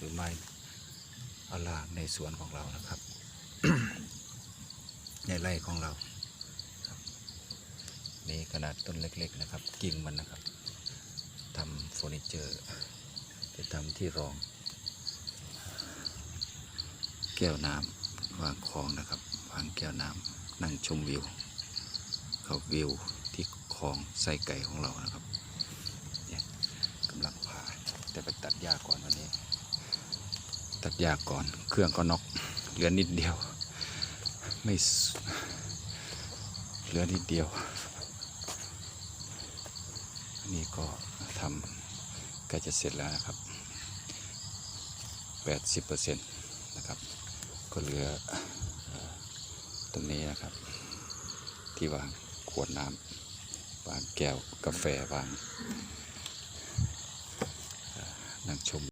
หรือไม้อาลางในสวนของเรานะครับ ในไร่ของเรานี่ขนาดต้นเล็ก ๆ นะครับ กิ่งมันนะครับทำเฟอร์นิเจอร์จะทำที่รอง แก้วน้ำวางคลองนะครับวางแก้วน้ำนั่งชมวิวเขาวิวที่คลองไส้ไก่ของเรานะครับเนี่ยกำลังพาแต่ไปตัดหญ้าก่อนวันนี้ ตัดหญ้าก่อน เครื่องก็น็อกเหลือนิดเดียว ไม่เหลือนิดเดียวนนี้ก็ทำใกล้จะเสร็จแล้วนะครับ 80%นะครับ ก็เหลือตรงนี้นะครับ ที่วางขวดน้ำวางแก้วกาแฟวางนั่งชม